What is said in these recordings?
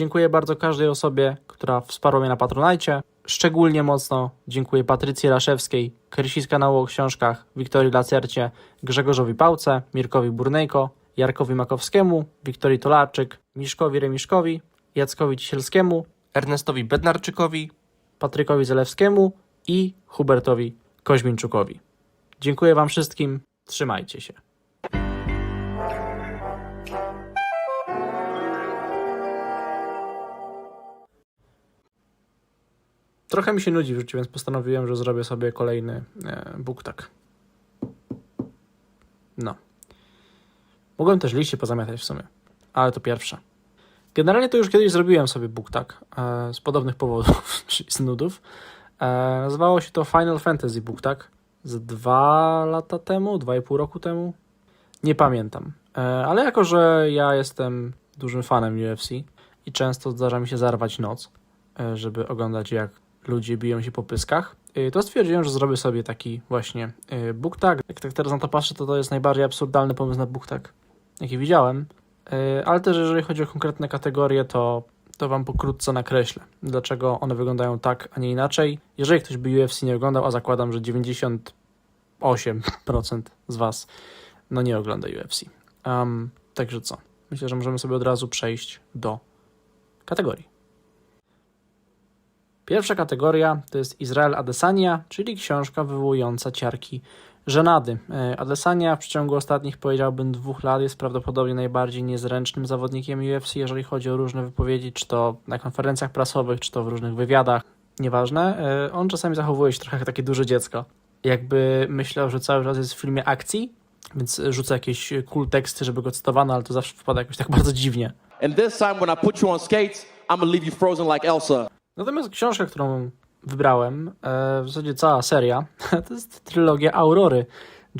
Dziękuję bardzo każdej osobie, która wsparła mnie na Patronajcie. Szczególnie mocno dziękuję Patrycji Raszewskiej, Krysi z kanału o książkach, Wiktorii Lacercie, Grzegorzowi Pałce, Mirkowi Burnejko, Jarkowi Makowskiemu, Wiktorii Tolarczyk, Miszkowi Remiszkowi, Jackowi Cisielskiemu, Ernestowi Bednarczykowi, Patrykowi Zelewskiemu i Hubertowi Koźmińczukowi. Dziękuję Wam wszystkim. Trzymajcie się. Trochę mi się nudzi w życiu, więc postanowiłem, że zrobię sobie kolejny e, BookTag. No. Mogłem też liście pozamiatać w sumie, ale to pierwsze. Generalnie to już kiedyś zrobiłem sobie BookTag e, z podobnych powodów, czyli z nudów. E, nazywało się to Final Fantasy BookTag z dwa lata temu, dwa i pół roku temu. Nie pamiętam. Ale jako, że ja jestem dużym fanem UFC i często zdarza mi się zarwać noc, żeby oglądać jak ludzie biją się po pyskach, e, to stwierdziłem, że zrobię sobie taki właśnie e, BookTag. Jak tak teraz na to patrzę, to to jest najbardziej absurdalny pomysł na BookTag, jaki widziałem. E, Ale też jeżeli chodzi o konkretne kategorie, to, to Wam pokrótce nakreślę, dlaczego one wyglądają tak, a nie inaczej. Jeżeli ktoś by UFC nie oglądał, a zakładam, że 98% z Was no nie ogląda UFC. Um, także co? Myślę, że możemy sobie od razu przejść do kategorii. Pierwsza kategoria to jest Izrael Adesanya, czyli książka wywołująca ciarki żenady. E, Adesanya w przeciągu ostatnich, powiedziałbym, dwóch lat jest prawdopodobnie najbardziej niezręcznym zawodnikiem UFC, jeżeli chodzi o różne wypowiedzi, czy to na konferencjach prasowych, czy to w różnych wywiadach. Nieważne. E, On czasami zachowuje się trochę jak takie duże dziecko. Jakby myślał, że cały czas jest w filmie akcji, więc rzuca jakieś cool teksty, żeby go cytowano, ale to zawsze wpada jakoś tak bardzo dziwnie. And this time, when I put you on skates, I'm gonna leave you frozen like Elsa. Natomiast książka, którą wybrałem, e, w zasadzie cała seria, to jest trylogia Aurory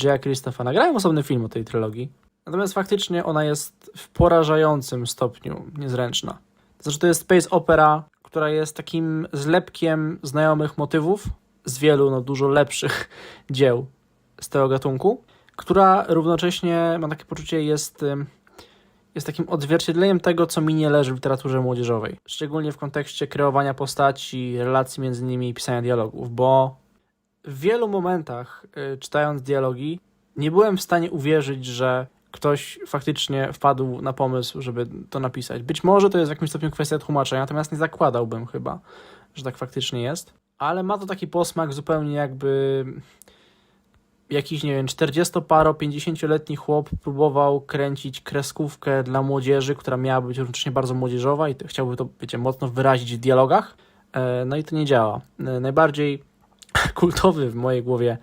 Jaya Christopha. Nagrałem osobny film o tej trylogii. Natomiast faktycznie ona jest w porażającym stopniu niezręczna. To znaczy, to jest space opera, która jest takim zlepkiem znajomych motywów z wielu, no dużo lepszych dzieł z tego gatunku, która równocześnie, mam takie poczucie, jest jest takim odzwierciedleniem tego, co mi nie leży w literaturze młodzieżowej. Szczególnie w kontekście kreowania postaci, relacji między nimi i pisania dialogów, bo w wielu momentach, y, czytając dialogi, nie byłem w stanie uwierzyć, że ktoś faktycznie wpadł na pomysł, żeby to napisać. Być może to jest w jakimś stopniu kwestia tłumaczenia, natomiast nie zakładałbym chyba, że tak faktycznie jest. Ale ma to taki posmak zupełnie jakby jakiś, nie wiem, 40-paro, 50-letni chłop próbował kręcić kreskówkę dla młodzieży, która miała być równocześnie bardzo młodzieżowa i chciałby to, wiecie, mocno wyrazić w dialogach. E, No i to nie działa. E, Najbardziej kultowy w mojej głowie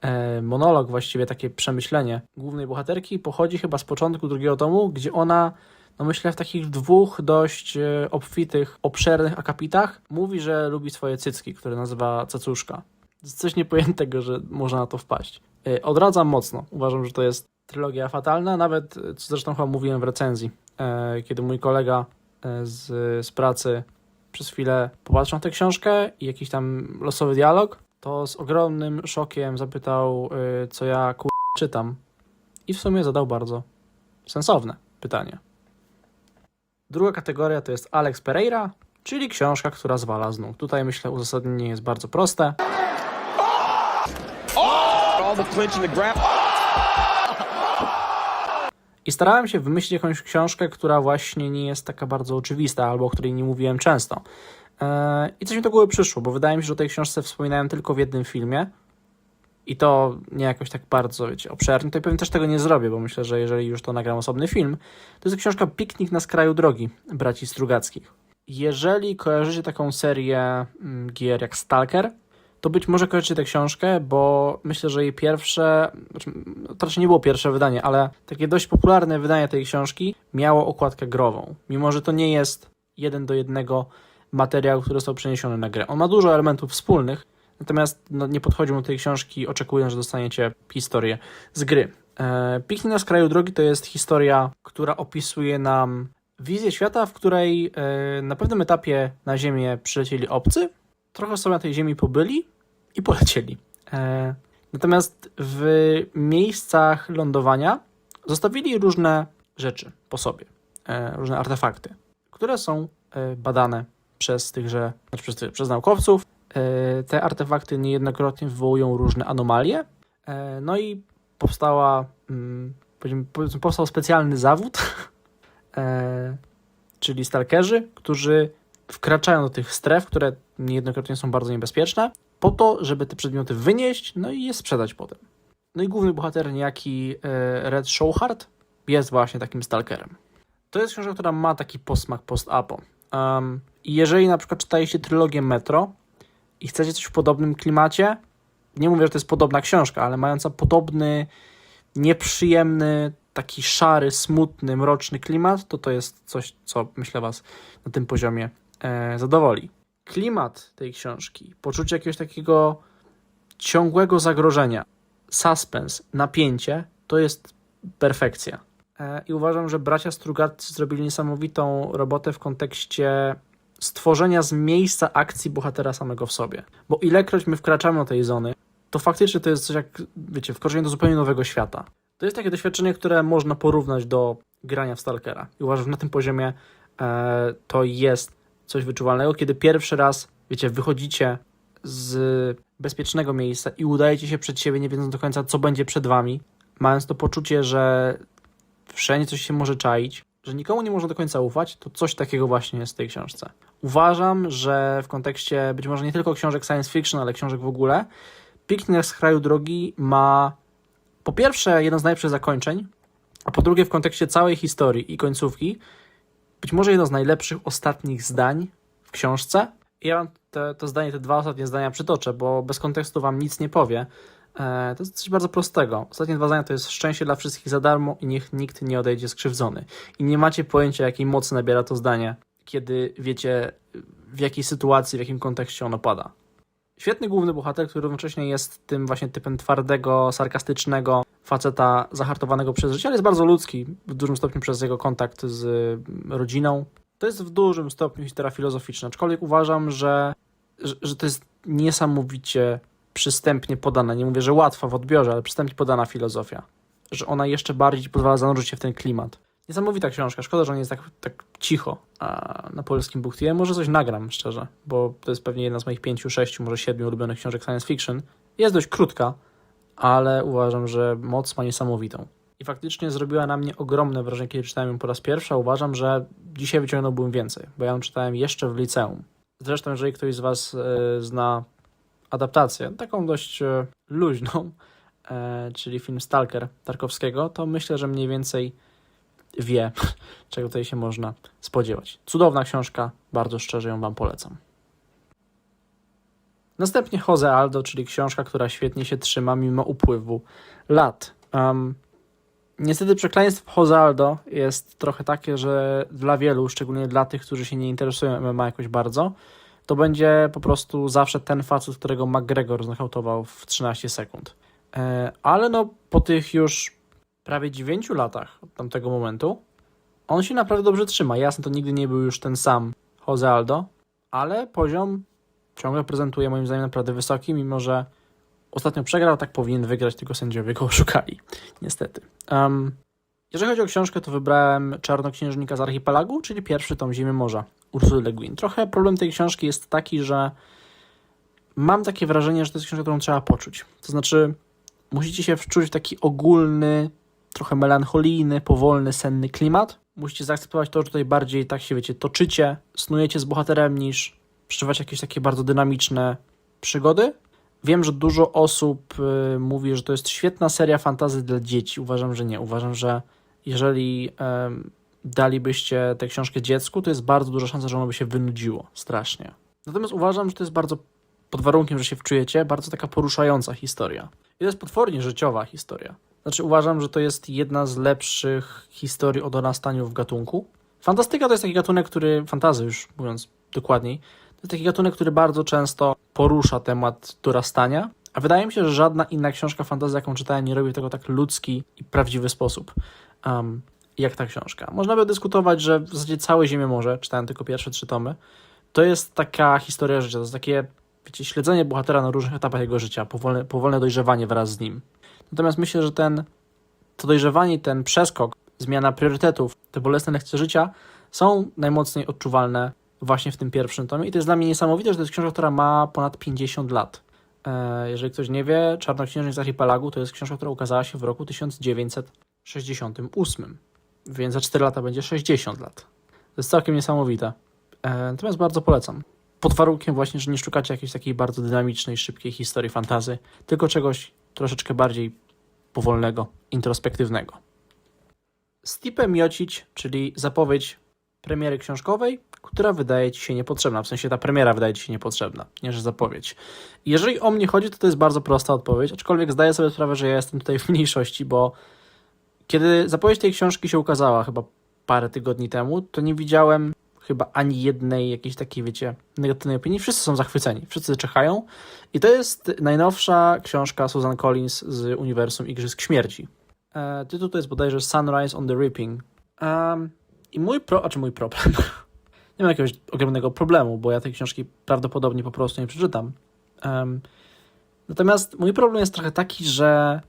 e, monolog, właściwie takie przemyślenie głównej bohaterki pochodzi chyba z początku drugiego tomu, gdzie ona, no myślę, w takich dwóch dość obfitych, obszernych akapitach mówi, że lubi swoje cycki, które nazywa cacuszka. Coś niepojętego, że można na to wpaść. E, Odradzam mocno. Uważam, że to jest trylogia fatalna, nawet, co zresztą chyba mówiłem w recenzji, e, kiedy mój kolega e, z, z pracy przez chwilę popatrzył na tę książkę i jakiś tam losowy dialog, to z ogromnym szokiem zapytał, co ja kur... czytam. I w sumie zadał bardzo sensowne pytanie. Druga kategoria to jest Alex Pereira, czyli książka, która zwala z nóg. Tutaj myślę uzasadnienie jest bardzo proste. I starałem się wymyślić jakąś książkę, która właśnie nie jest taka bardzo oczywista, albo o której nie mówiłem często. Eee, I coś mi do głowy przyszło, bo wydaje mi się, że o tej książce wspominałem tylko w jednym filmie. I to nie jakoś tak bardzo, wiecie, obszernie. To pewnie też tego nie zrobię, bo myślę, że jeżeli już to nagram osobny film, to jest książka Piknik na skraju drogi braci Strugackich. Jeżeli kojarzycie taką serię mm, gier jak Stalker, to być może kojarzycie tę książkę, bo myślę, że jej pierwsze, znaczy, to raczej nie było pierwsze wydanie, ale takie dość popularne wydanie tej książki miało okładkę grową. Mimo, że to nie jest jeden do jednego materiał, który został przeniesiony na grę. On ma dużo elementów wspólnych, natomiast no, nie podchodził do tej książki oczekując, że dostaniecie historię z gry. E, Piknik na skraju drogi to jest historia, która opisuje nam wizję świata, w której e, na pewnym etapie na Ziemię przylecieli obcy, trochę sobie na tej ziemi pobyli i polecieli. E, natomiast w miejscach lądowania zostawili różne rzeczy po sobie, e, różne artefakty, które są e, badane przez tychże, znaczy przez, przez naukowców. Te artefakty niejednokrotnie wywołują różne anomalie. No i powstała, mm, powstał specjalny zawód, czyli stalkerzy, którzy wkraczają do tych stref, które niejednokrotnie są bardzo niebezpieczne, po to, żeby te przedmioty wynieść, no i je sprzedać potem. No i główny bohater, niejaki e, Red Showhart, jest właśnie takim stalkerem. To jest książka, która ma taki posmak post-apo. Um, jeżeli na przykład czytaliście trylogię Metro i chcecie coś w podobnym klimacie, nie mówię, że to jest podobna książka, ale mająca podobny, nieprzyjemny, taki szary, smutny, mroczny klimat, to to jest coś, co myślę Was na tym poziomie zadowoli. Klimat tej książki, poczucie jakiegoś takiego ciągłego zagrożenia, suspens, napięcie, to jest perfekcja. E, I uważam, że bracia Strugatcy zrobili niesamowitą robotę w kontekście stworzenia z miejsca akcji bohatera samego w sobie. Bo ilekroć my wkraczamy do tej zony, to faktycznie to jest coś jak, wiecie, wkroczenie do zupełnie nowego świata. To jest takie doświadczenie, które można porównać do grania w Stalkera. I uważam, że na tym poziomie e, to jest coś wyczuwalnego, kiedy pierwszy raz, wiecie, wychodzicie z bezpiecznego miejsca i udajecie się przed siebie, nie wiedząc do końca, co będzie przed wami, mając to poczucie, że wszędzie coś się może czaić, że nikomu nie można do końca ufać, to coś takiego właśnie jest w tej książce. Uważam, że w kontekście być może nie tylko książek science fiction, ale książek w ogóle, Piknik z kraju drogi ma po pierwsze jedno z najlepszych zakończeń, a po drugie w kontekście całej historii i końcówki być może jedno z najlepszych ostatnich zdań w książce. Ja wam te, to zdanie, te dwa ostatnie zdania przytoczę, bo bez kontekstu wam nic nie powie. E, to jest coś bardzo prostego. Ostatnie dwa zdania to jest szczęście dla wszystkich za darmo i niech nikt nie odejdzie skrzywdzony. I nie macie pojęcia, jakiej mocy nabiera to zdanie, kiedy wiecie, w jakiej sytuacji, w jakim kontekście ono pada. Świetny główny bohater, który równocześnie jest tym właśnie typem twardego, sarkastycznego faceta zahartowanego przez życie, ale jest bardzo ludzki, w dużym stopniu przez jego kontakt z rodziną. To jest w dużym stopniu historia filozoficzna, aczkolwiek uważam, że, że, że to jest niesamowicie przystępnie podana. Nie mówię, że łatwa w odbiorze, ale przystępnie podana filozofia. Że ona jeszcze bardziej pozwala zanurzyć się w ten klimat. Niesamowita książka. Szkoda, że on jest tak, tak cicho a na polskim BookTube. Może coś nagram, szczerze, bo to jest pewnie jedna z moich pięciu, sześciu, może siedmiu ulubionych książek science fiction. Jest dość krótka, ale uważam, że moc ma niesamowitą. I faktycznie zrobiła na mnie ogromne wrażenie, kiedy czytałem ją po raz pierwszy, uważam, że dzisiaj wyciągnąłbym więcej, bo ja ją czytałem jeszcze w liceum. Zresztą, jeżeli ktoś z Was e, zna adaptację, taką dość e, luźną, e, czyli film Stalker Tarkowskiego, to myślę, że mniej więcej wie, czego tutaj się można spodziewać. Cudowna książka, bardzo szczerze ją Wam polecam. Następnie Jose Aldo, czyli książka, która świetnie się trzyma mimo upływu lat. Um, niestety przekleństwo Jose Aldo jest trochę takie, że dla wielu, szczególnie dla tych, którzy się nie interesują MMA jakoś bardzo, to będzie po prostu zawsze ten facet, którego McGregor znokautował w 13 sekund. E, ale no po tych już prawie 9 latach od tamtego momentu, on się naprawdę dobrze trzyma. Jasne, to nigdy nie był już ten sam Jose Aldo, ale poziom ciągle prezentuje moim zdaniem naprawdę wysoki, mimo że ostatnio przegrał, tak powinien wygrać, tylko sędziowie go oszukali. Niestety. Um, jeżeli chodzi o książkę, to wybrałem Czarnoksiężnika z Archipelagu, czyli pierwszy tom Zimy Morza Ursuly Le Guin. Trochę problem tej książki jest taki, że mam takie wrażenie, że to jest książka, którą trzeba poczuć. To znaczy, musicie się wczuć w taki ogólny, trochę melancholijny, powolny, senny klimat. Musicie zaakceptować to, że tutaj bardziej tak się, wiecie, toczycie, snujecie z bohaterem, niż przeżywać jakieś takie bardzo dynamiczne przygody. Wiem, że dużo osób y, mówi, że to jest świetna seria fantazy dla dzieci. Uważam, że nie. Uważam, że jeżeli em, dalibyście tę książkę dziecku, to jest bardzo duża szansa, że ono by się wynudziło strasznie. Natomiast uważam, że to jest bardzo, pod warunkiem, że się wczujecie, bardzo taka poruszająca historia. I to jest potwornie życiowa historia. Znaczy uważam, że to jest jedna z lepszych historii o dorastaniu w gatunku. Fantastyka to jest taki gatunek, który, fantazy już mówiąc dokładniej, to jest taki gatunek, który bardzo często porusza temat dorastania, a wydaje mi się, że żadna inna książka fantasy, jaką czytałem, nie robi tego tak ludzki i prawdziwy sposób, um, jak ta książka. Można by dyskutować, że w zasadzie całe Ziemię Morze, czytałem tylko pierwsze trzy tomy, to jest taka historia życia, to jest takie, wiecie, śledzenie bohatera na różnych etapach jego życia, powolne, powolne dojrzewanie wraz z nim. Natomiast myślę, że ten, to dojrzewanie, ten przeskok, zmiana priorytetów, te bolesne lekcje życia są najmocniej odczuwalne właśnie w tym pierwszym tomie. I to jest dla mnie niesamowite, że to jest książka, która ma ponad 50 lat. E, jeżeli ktoś nie wie, Czarnoksiężnik z Archipelagu to jest książka, która ukazała się w roku 1968, więc za 4 lata będzie 60 lat. To jest całkiem niesamowite. E, natomiast bardzo polecam. Pod warunkiem właśnie, że nie szukacie jakiejś takiej bardzo dynamicznej, szybkiej historii fantazy, tylko czegoś troszeczkę bardziej powolnego, introspektywnego. Stipe Miocić, czyli zapowiedź premiery książkowej, która wydaje Ci się niepotrzebna. W sensie ta premiera wydaje Ci się niepotrzebna, nie że zapowiedź. Jeżeli o mnie chodzi, to to jest bardzo prosta odpowiedź, aczkolwiek zdaję sobie sprawę, że ja jestem tutaj w mniejszości, bo kiedy zapowiedź tej książki się ukazała chyba parę tygodni temu, to nie widziałem chyba ani jednej jakiejś takiej, wiecie, negatywnej opinii. Wszyscy są zachwyceni, wszyscy czekają. I to jest najnowsza książka Susan Collins z uniwersum Igrzysk Śmierci. E, tytuł to jest bodajże Sunrise on the Reaping. Um, I mój pro... A czy mój problem? nie mam jakiegoś ogromnego problemu, bo ja tej książki prawdopodobnie po prostu nie przeczytam. Natomiast mój problem jest trochę taki, że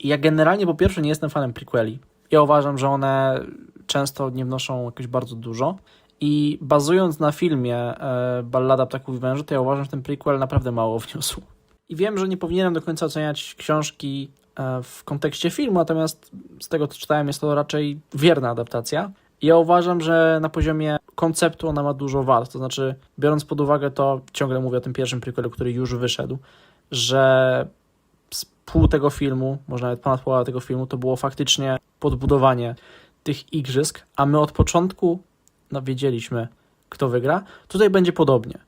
ja generalnie po pierwsze nie jestem fanem prequeli. Ja uważam, że one często nie wnoszą jakoś bardzo dużo. I bazując na filmie e, Ballada Ptaków i Węży, to ja uważam, że ten prequel naprawdę mało wniósł. I wiem, że nie powinienem do końca oceniać książki e, w kontekście filmu, natomiast z tego co czytałem, jest to raczej wierna adaptacja. Ja uważam, że na poziomie konceptu ona ma dużo wad. To znaczy, biorąc pod uwagę to, ciągle mówię o tym pierwszym prequelu, który już wyszedł, że z pół tego filmu, może nawet ponad połowa tego filmu, to było faktycznie podbudowanie tych igrzysk, a my od początku no, wiedzieliśmy, kto wygra. Tutaj będzie podobnie.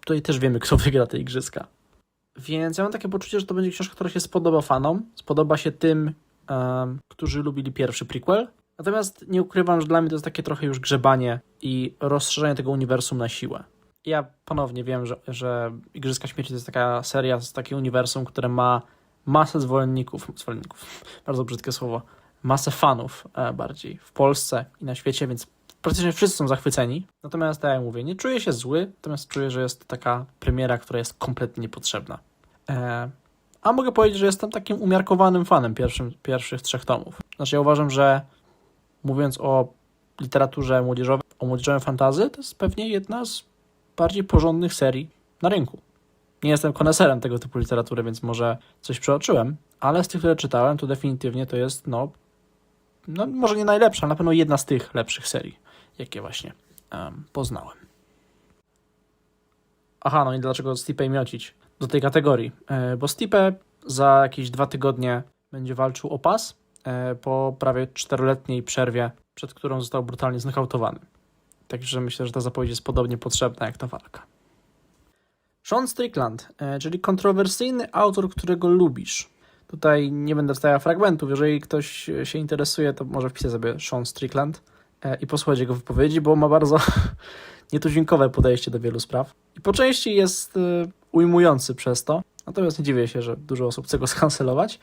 Tutaj też wiemy, kto wygra te igrzyska. Więc ja mam takie poczucie, że to będzie książka, która się spodoba fanom, spodoba się tym, em, którzy lubili pierwszy prequel. Natomiast nie ukrywam, że dla mnie to jest takie trochę już grzebanie i rozszerzenie tego uniwersum na siłę. Ja ponownie wiem, że, że Igrzyska Śmierci to jest taka seria, jest takie uniwersum, które ma masę zwolenników, zwolenników, bardzo brzydkie słowo, masę fanów e, bardziej w Polsce i na świecie, więc praktycznie wszyscy są zachwyceni. Natomiast tak jak mówię, nie czuję się zły, natomiast czuję, że jest to taka premiera, która jest kompletnie niepotrzebna. E, a mogę powiedzieć, że jestem takim umiarkowanym fanem pierwszym, pierwszych trzech tomów. Znaczy ja uważam, że mówiąc o literaturze młodzieżowej, o młodzieżowym fantazy, to jest pewnie jedna z bardziej porządnych serii na rynku. Nie jestem koneserem tego typu literatury, więc może coś przeoczyłem, ale z tych, które czytałem, to definitywnie to jest, no, no może nie najlepsza, ale na pewno jedna z tych lepszych serii, jakie właśnie em, poznałem. Aha, no i dlaczego Stipe miocić do tej kategorii? E, bo Stipe za jakieś dwa tygodnie będzie walczył o pas e, po prawie czteroletniej przerwie, przed którą został brutalnie znokautowany. Także myślę, że ta zapowiedź jest podobnie potrzebna jak ta walka. Sean Strickland, e, czyli kontrowersyjny autor, którego lubisz. Tutaj nie będę wstawiał fragmentów. Jeżeli ktoś się interesuje, to może wpisać sobie Sean Strickland e, i posłuchać jego wypowiedzi, bo ma bardzo nietuzinkowe podejście do wielu spraw. I po części jest e, ujmujący przez to. Natomiast nie dziwię się, że dużo osób chce go skancelować.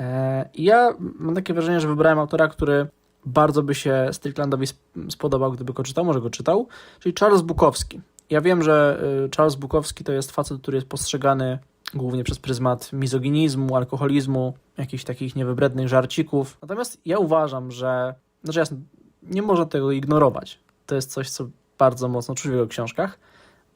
E, I ja mam takie wrażenie, że wybrałem autora, który bardzo by się Stricklandowi sp- spodobał, gdyby go czytał, może go czytał, czyli Charles Bukowski. Ja wiem, że Charles Bukowski to jest facet, który jest postrzegany głównie przez pryzmat mizoginizmu, alkoholizmu, jakichś takich niewybrednych żarcików. Natomiast ja uważam, że, znaczy jasne, nie można tego ignorować. To jest coś, co bardzo mocno czuć w jego książkach,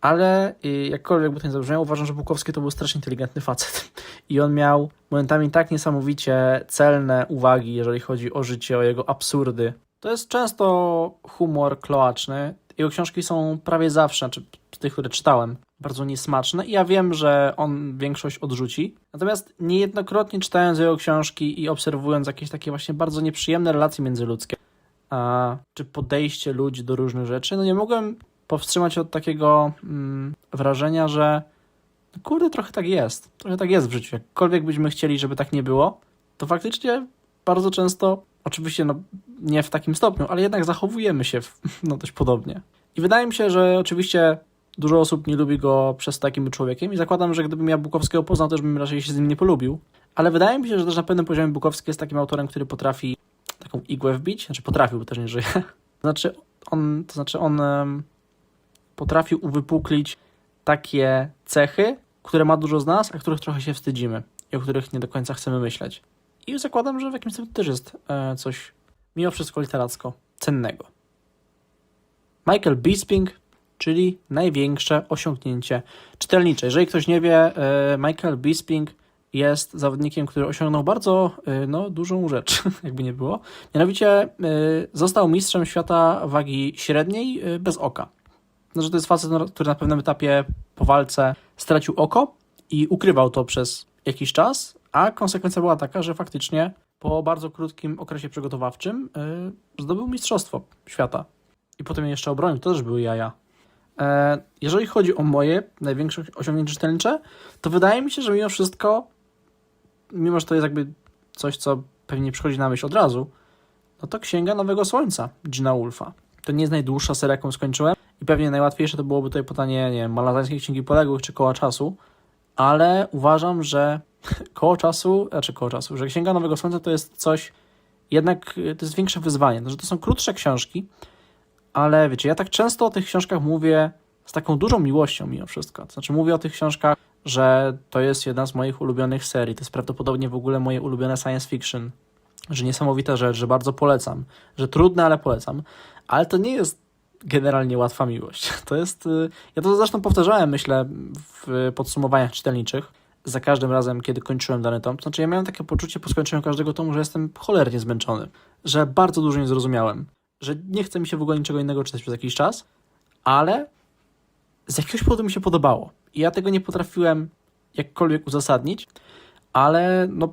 ale y, jakkolwiek by to nie zabrzmiało, uważam, że Bukowski to był strasznie inteligentny facet. I on miał momentami tak niesamowicie celne uwagi, jeżeli chodzi o życie, o jego absurdy. To jest często humor kloaczny. Jego książki są prawie zawsze, znaczy z tych, które czytałem, bardzo niesmaczne i ja wiem, że on większość odrzuci. Natomiast niejednokrotnie czytając jego książki i obserwując jakieś takie właśnie bardzo nieprzyjemne relacje międzyludzkie, a, czy podejście ludzi do różnych rzeczy, no nie mogłem powstrzymać od takiego mm, wrażenia, że no kurde, trochę tak jest. Trochę tak jest w życiu. Jakkolwiek byśmy chcieli, żeby tak nie było, to faktycznie bardzo często, oczywiście no, nie w takim stopniu, ale jednak zachowujemy się w, no, dość podobnie. I wydaje mi się, że oczywiście dużo osób nie lubi go przez takim człowiekiem i zakładam, że gdybym ja Bukowskiego poznał, też bym raczej się z nim nie polubił. Ale wydaje mi się, że też na pewnym poziomie Bukowski jest takim autorem, który potrafi taką igłę wbić, znaczy potrafił, bo też nie żyje. Znaczy on, to znaczy on em, potrafił uwypuklić takie cechy, które ma dużo z nas, a których trochę się wstydzimy i o których nie do końca chcemy myśleć. I zakładam, że w jakimś sensie też jest e, coś mimo wszystko literacko cennego. Michael Bisping, czyli największe osiągnięcie czytelnicze. Jeżeli ktoś nie wie, e, Michael Bisping jest zawodnikiem, który osiągnął bardzo e, no, dużą rzecz, jakby nie było. Mianowicie e, został mistrzem świata wagi średniej bez oka. Znaczy to jest facet, no, który na pewnym etapie po walce stracił oko i ukrywał to przez jakiś czas, a konsekwencja była taka, że faktycznie po bardzo krótkim okresie przygotowawczym zdobył mistrzostwo świata. I potem je jeszcze obronił, to też były jaja. E, jeżeli chodzi o moje największe osiągnięcie czytelnicze, to wydaje mi się, że mimo wszystko, mimo że to jest jakby coś, co pewnie nie przychodzi na myśl od razu, no to Księga Nowego Słońca Gina Wolfa. To nie jest najdłuższa seria, jaką skończyłem i pewnie najłatwiejsze to byłoby tutaj pytanie, nie wiem, Malazańskiej Księgi Poległych czy Koła Czasu, ale uważam, że Koło Czasu, znaczy Koło Czasu, że Księga Nowego Słońca to jest coś, jednak y, to jest większe wyzwanie, że to są krótsze książki, ale wiecie, ja tak często o tych książkach mówię z taką dużą miłością mimo wszystko. Znaczy mówię o tych książkach, że to jest jedna z moich ulubionych serii, to jest prawdopodobnie w ogóle moje ulubione science fiction, że niesamowita rzecz, że bardzo polecam, że trudne, ale polecam, ale to nie jest generalnie łatwa miłość. To jest, y, ja to zresztą powtarzałem, myślę, w podsumowaniach czytelniczych, za każdym razem, kiedy kończyłem dany tom. To znaczy, ja miałem takie poczucie po skończeniu każdego tomu, że jestem cholernie zmęczony, że bardzo dużo nie zrozumiałem, że nie chce mi się w ogóle niczego innego czytać przez jakiś czas, ale z jakiegoś powodu mi się podobało. I ja tego nie potrafiłem jakkolwiek uzasadnić, ale no,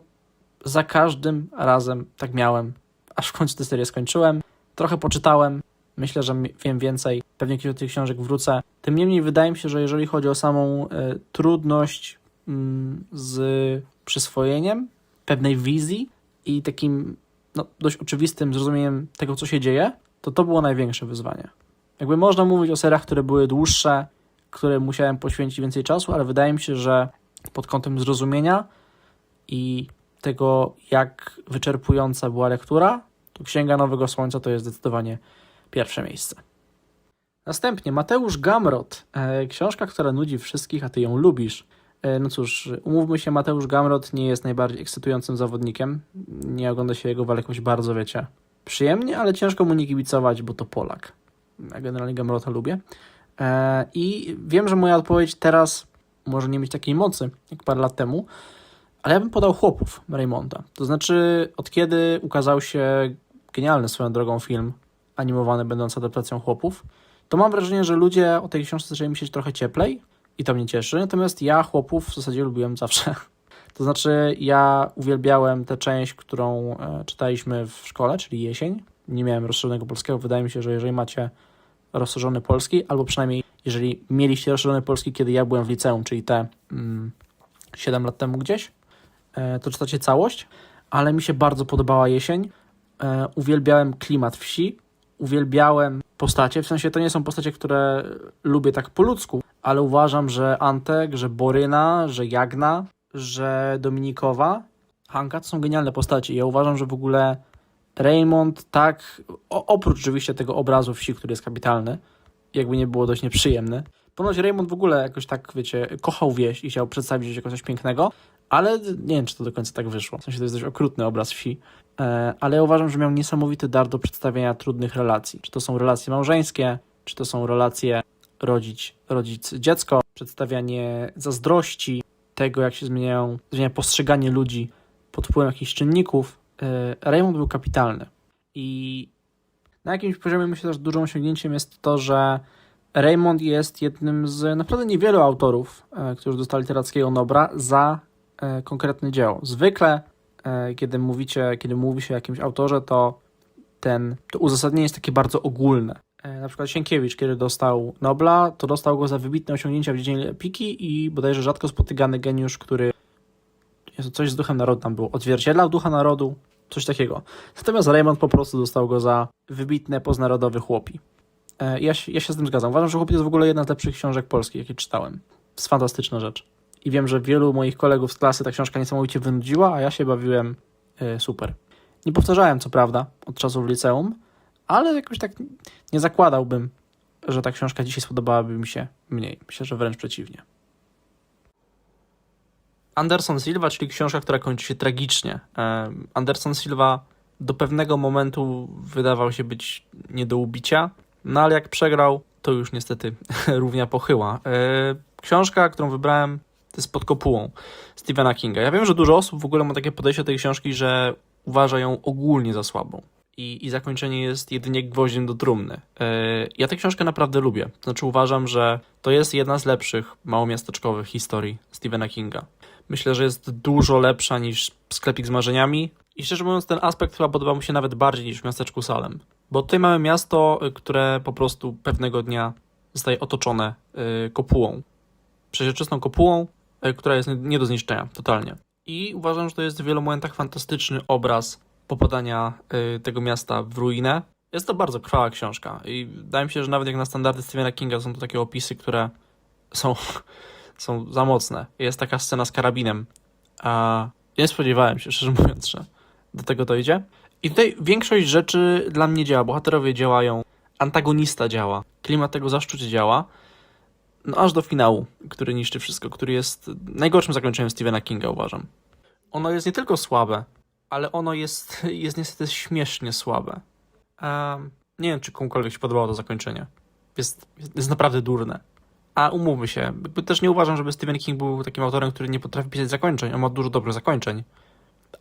za każdym razem tak miałem, aż w końcu tę serię skończyłem. Trochę poczytałem, myślę, że wiem więcej, pewnie kiedyś do tych książek wrócę. Tym niemniej wydaje mi się, że jeżeli chodzi o samą e, trudność mm, z przyswojeniem pewnej wizji i takim no, dość oczywistym zrozumieniem tego, co się dzieje, to to było największe wyzwanie. Jakby można mówić o seriach, które były dłuższe, które musiałem poświęcić więcej czasu, ale wydaje mi się, że pod kątem zrozumienia i tego, jak wyczerpująca była lektura, to Księga Nowego Słońca to jest zdecydowanie pierwsze miejsce. Następnie Mateusz Gamrot, e, książka, która nudzi wszystkich, a ty ją lubisz. E, no cóż, umówmy się, Mateusz Gamrot nie jest najbardziej ekscytującym zawodnikiem. Nie ogląda się jego walk jakoś bardzo, wiecie, przyjemnie, ale ciężko mu nie kibicować, bo to Polak. Ja generalnie Gamrota lubię. E, I wiem, że moja odpowiedź teraz może nie mieć takiej mocy jak parę lat temu, ale ja bym podał chłopów Raymonda. To znaczy, od kiedy ukazał się genialny swoją drogą film animowany, będący adaptacją chłopów, to mam wrażenie, że ludzie o tej książce zaczęli myśleć trochę cieplej i to mnie cieszy. Natomiast ja chłopów w zasadzie lubiłem zawsze. To znaczy, ja uwielbiałem tę część, którą e, czytaliśmy w szkole, czyli jesień. Nie miałem rozszerzonego polskiego. Wydaje mi się, że jeżeli macie rozszerzony polski, albo przynajmniej jeżeli mieliście rozszerzony polski, kiedy ja byłem w liceum, czyli te mm, 7 lat temu gdzieś, e, to czytacie całość, ale mi się bardzo podobała jesień. E, uwielbiałem klimat wsi, uwielbiałem postacie, w sensie to nie są postacie, które lubię tak po ludzku, ale uważam, że Antek, że Boryna, że Jagna, że Dominikowa, Hanka to są genialne postacie. Ja uważam, że w ogóle Raymond tak, o, oprócz oczywiście tego obrazu wsi, który jest kapitalny, jakby nie było dość nieprzyjemny. Ponoć Raymond w ogóle jakoś tak, wiecie, kochał wieś i chciał przedstawić jako coś pięknego, ale nie wiem, czy to do końca tak wyszło. W sensie to jest dość okrutny obraz wsi. E, ale ja uważam, że miał niesamowity dar do przedstawienia trudnych relacji. Czy to są relacje małżeńskie, czy to są relacje rodzic, rodzic dziecko, przedstawianie zazdrości, tego jak się zmieniają, zmienia postrzeganie ludzi pod wpływem jakichś czynników. E, Raymond był kapitalny. I na jakimś poziomie myślę, że dużym osiągnięciem jest to, że Raymond jest jednym z naprawdę niewielu autorów, e, którzy dostali literackiego Nobra za e, konkretne dzieło. Zwykle, kiedy mówicie, kiedy mówi się o jakimś autorze, to ten, to uzasadnienie jest takie bardzo ogólne. E, Na przykład Sienkiewicz, kiedy dostał Nobla, to dostał go za wybitne osiągnięcia w dziedzinie epiki i bodajże rzadko spotykany geniusz, który Jezu, coś z duchem narodu tam było, odzwierciedlał ducha narodu, coś takiego. Natomiast Raymond po prostu dostał go za wybitne poznarodowy chłopi. E, Ja się, ja się z tym zgadzam. Uważam, że Chłopi jest w ogóle jedna z lepszych książek polskich, jakie czytałem. Jest fantastyczna rzecz. I wiem, że wielu moich kolegów z klasy ta książka niesamowicie wynudziła, a ja się bawiłem e, super. Nie powtarzałem, co prawda, od czasu w liceum, ale jakoś tak nie zakładałbym, że ta książka dzisiaj spodobałaby mi się mniej. Myślę, że wręcz przeciwnie. Anderson Silva, czyli książka, która kończy się tragicznie. Anderson Silva do pewnego momentu wydawał się być nie do ubicia. No ale jak przegrał, to już niestety równia pochyła. E, książka, którą wybrałem, to jest pod kopułą Stephena Kinga. Ja wiem, że dużo osób w ogóle ma takie podejście do tej książki, że uważa ją ogólnie za słabą. I, I zakończenie jest jedynie gwoździem do trumny. E, ja tę książkę naprawdę lubię. Znaczy uważam, że to jest jedna z lepszych małomiasteczkowych historii Stephena Kinga. Myślę, że jest dużo lepsza niż Sklepik z marzeniami. I szczerze mówiąc, ten aspekt chyba podoba mi się nawet bardziej niż w miasteczku Salem. Bo tutaj mamy miasto, y, które po prostu pewnego dnia zostaje otoczone y, kopułą. Przeźroczystą kopułą, która jest nie do zniszczenia totalnie. I uważam, że to jest w wielu momentach fantastyczny obraz popadania y, tego miasta w ruinę. Jest to bardzo krwawa książka i wydaje mi się, że nawet jak na standardy Stephena Kinga są to takie opisy, które są, są za mocne. Jest taka scena z karabinem. A nie spodziewałem się, szczerze mówiąc, że do tego dojdzie. I tutaj większość rzeczy dla mnie działa. Bohaterowie działają, antagonista działa, klimat tego zaszczucia działa. No aż do finału, który niszczy wszystko, który jest najgorszym zakończeniem Stephena Kinga, uważam. Ono jest nie tylko słabe, ale ono jest, jest niestety śmiesznie słabe. Em, nie wiem, czy komukolwiek się podobało to zakończenie. Jest, jest, jest naprawdę durne. A umówmy się, jakby też nie uważam, żeby Stephen King był takim autorem, który nie potrafi pisać zakończeń. On ma dużo dobrych zakończeń.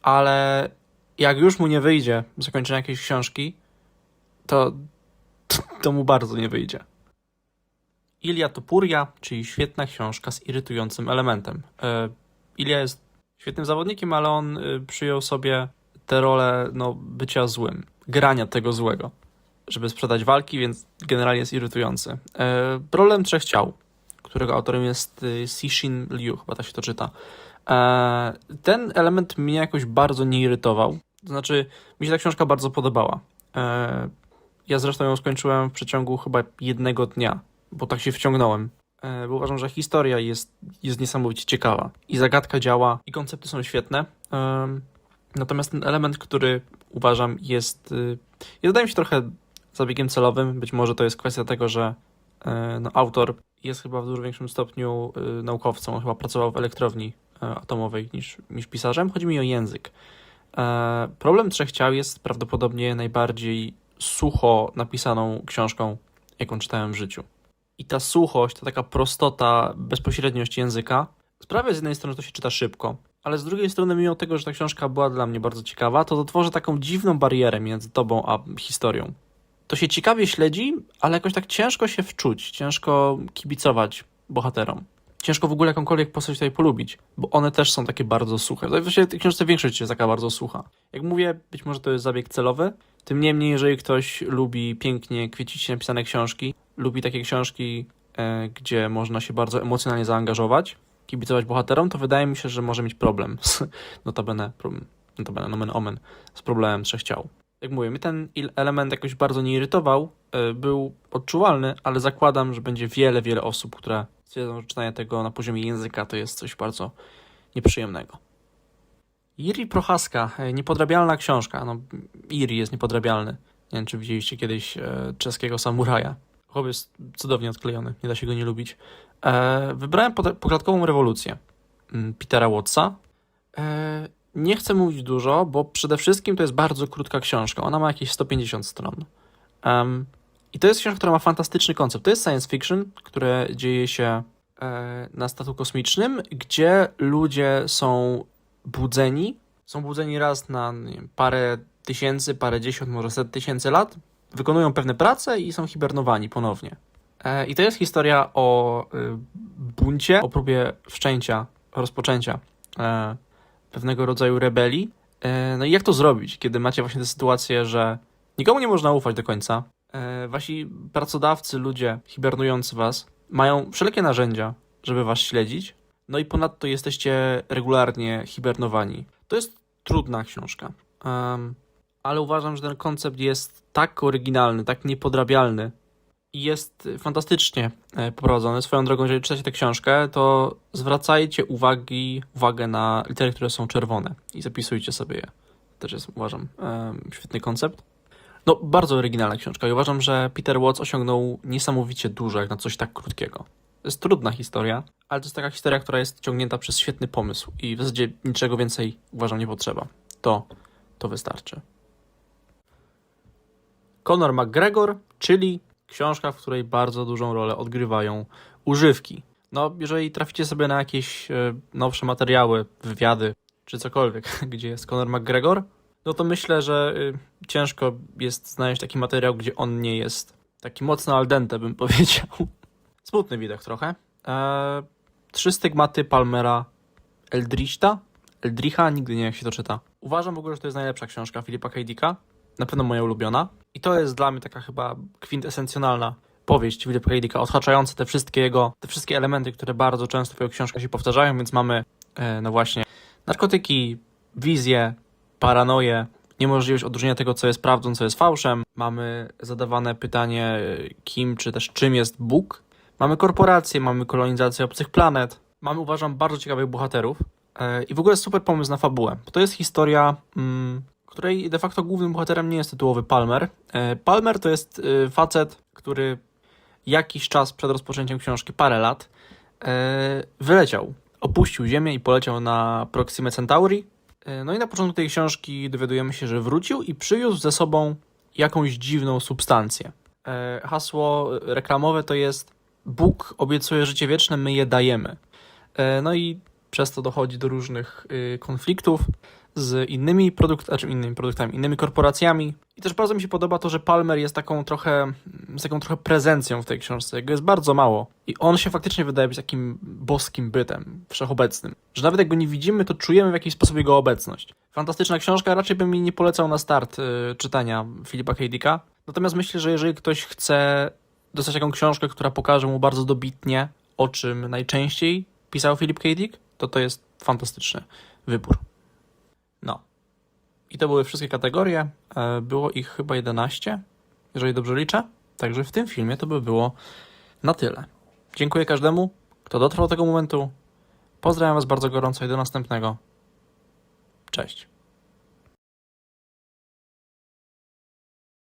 Ale jak już mu nie wyjdzie zakończenie jakiejś książki, to, to mu bardzo nie wyjdzie. Ilia Topuria, czyli świetna książka z irytującym elementem. E, Ilia jest świetnym zawodnikiem, ale on y, przyjął sobie tę rolę no, bycia złym, grania tego złego, żeby sprzedać walki, więc generalnie jest irytujący. E, Problem Trzech Ciał, którego autorem jest y, Cixin Liu, chyba tak się to czyta. E, Ten element mnie jakoś bardzo nie irytował. To znaczy, mi się ta książka bardzo podobała. E, Ja zresztą ją skończyłem w przeciągu chyba jednego dnia, bo tak się wciągnąłem. E, Bo uważam, że historia jest, jest niesamowicie ciekawa. I zagadka działa, i koncepty są świetne. Em, Natomiast ten element, który uważam jest, y, jest wydaje mi się trochę zabiegiem celowym. Być może to jest kwestia tego, że e, no, autor jest chyba w dużo większym stopniu naukowcą. On chyba pracował w elektrowni e, atomowej niż, niż pisarzem. Chodzi mi o język. E, Problem Trzech Ciał jest prawdopodobnie najbardziej sucho napisaną książką, jaką czytałem w życiu. I ta suchość, ta taka prostota, bezpośredniość języka sprawia z jednej strony, że to się czyta szybko, ale z drugiej strony, mimo tego, że ta książka była dla mnie bardzo ciekawa, to to tworzy taką dziwną barierę między tobą a historią. To się ciekawie śledzi, ale jakoś tak ciężko się wczuć, ciężko kibicować bohaterom. Ciężko w ogóle jakąkolwiek postać tutaj polubić, bo one też są takie bardzo suche. Właściwie w tej książce większość jest taka bardzo sucha. Jak mówię, być może to jest zabieg celowy, tym niemniej, jeżeli ktoś lubi pięknie, kwieciście napisane książki, lubi takie książki, e, gdzie można się bardzo emocjonalnie zaangażować, kibicować bohaterom, to wydaje mi się, że może mieć problem z, notabene, problem, notabene, nomen omen, z problemem trzech ciał. Jak mówię, mnie ten element jakoś bardzo nie irytował, e, był odczuwalny, ale zakładam, że będzie wiele, wiele osób, które stwierdzą, że czytanie tego na poziomie języka to jest coś bardzo nieprzyjemnego. Iri Prochaska, e, niepodrabialna książka. No, Iri jest niepodrabialny. Nie wiem, czy widzieliście kiedyś e, czeskiego samuraja. Chłop jest cudownie odklejony, nie da się go nie lubić. E, wybrałem pokładkową rewolucję mm, Petera Wattsa. E, nie chcę mówić dużo, bo przede wszystkim to jest bardzo krótka książka. Ona ma jakieś 150 stron. Em, I to jest książka, która ma fantastyczny koncept. To jest science fiction, które dzieje się e, na statku kosmicznym, gdzie ludzie są budzeni. Są budzeni raz na wiem, parę tysięcy, parę dziesiąt, może set tysięcy lat. Wykonują pewne prace i są hibernowani ponownie. E, I to jest historia o y, buncie, o próbie wszczęcia, rozpoczęcia e, pewnego rodzaju rebelii. E, no i jak to zrobić, kiedy macie właśnie tę sytuację, że nikomu nie można ufać do końca. E, wasi pracodawcy, ludzie hibernujący was, mają wszelkie narzędzia, żeby was śledzić. No i ponadto jesteście regularnie hibernowani. To jest trudna książka. Em, ale uważam, że ten koncept jest tak oryginalny, tak niepodrabialny, i jest fantastycznie e, poprowadzony. Swoją drogą, jeżeli czytacie tę książkę, to zwracajcie uwagi, uwagę na litery, które są czerwone i zapisujcie sobie je. Też jest, uważam, em, świetny koncept. No, bardzo oryginalna książka i uważam, że Peter Watts osiągnął niesamowicie dużo jak na coś tak krótkiego. To jest trudna historia, ale to jest taka historia, która jest ciągnięta przez świetny pomysł i w zasadzie niczego więcej, uważam, nie potrzeba. To, to wystarczy. Conor McGregor, czyli Książka, w której bardzo dużą rolę odgrywają używki. No, jeżeli traficie sobie na jakieś e, nowsze materiały, wywiady czy cokolwiek, gdzie jest Conor McGregor, no to myślę, że y, ciężko jest znaleźć taki materiał, gdzie on nie jest taki mocno al dente, bym powiedział. Smutny widok trochę. Eee, trzy stygmaty Palmera Eldrichta. Eldricha, nigdy nie wiem jak się to czyta. Uważam w ogóle, że to jest najlepsza książka Filipa K. Na pewno moja ulubiona. I to jest dla mnie taka chyba kwintesencjonalna powieść Filipa K. Dicka, odhaczająca te wszystkie jego, te wszystkie elementy, które bardzo często w jego książkach się powtarzają, więc mamy, e, no właśnie, narkotyki, wizje, paranoję, niemożliwość odróżnienia tego, co jest prawdą, co jest fałszem. Mamy zadawane pytanie, e, kim czy też czym jest Bóg. Mamy korporacje, mamy kolonizację obcych planet. Mamy, uważam, bardzo ciekawych bohaterów. E, I w ogóle super pomysł na fabułę. To jest historia, mm, której de facto głównym bohaterem nie jest tytułowy Palmer. E, Palmer to jest e, facet, który jakiś czas przed rozpoczęciem książki, parę lat, wyleciał. Opuścił Ziemię i poleciał na Proximę Centauri. No i na początku tej książki dowiadujemy się, że wrócił i przywiózł ze sobą jakąś dziwną substancję. Hasło reklamowe to jest Bóg obiecuje życie wieczne, my je dajemy. E, No i przez to dochodzi do różnych y, konfliktów z innymi produktami, znaczy innymi produktami, innymi korporacjami. I też bardzo mi się podoba to, że Palmer jest taką trochę, z taką trochę prezencją w tej książce. Jego jest bardzo mało. I on się faktycznie wydaje być takim boskim bytem, wszechobecnym. Że nawet jak go nie widzimy, to czujemy w jakiś sposób jego obecność. Fantastyczna książka, raczej bym jej nie polecał na start y, czytania Filipa K. Dicka. Natomiast myślę, że jeżeli ktoś chce dostać taką książkę, która pokaże mu bardzo dobitnie, o czym najczęściej pisał Philip K. Dick, to to jest fantastyczny wybór. No. I to były wszystkie kategorie. E, Było ich chyba 11, jeżeli dobrze liczę. Także w tym filmie to by było na tyle. Dziękuję każdemu, kto dotrwał do tego momentu. Pozdrawiam Was bardzo gorąco i do następnego. Cześć.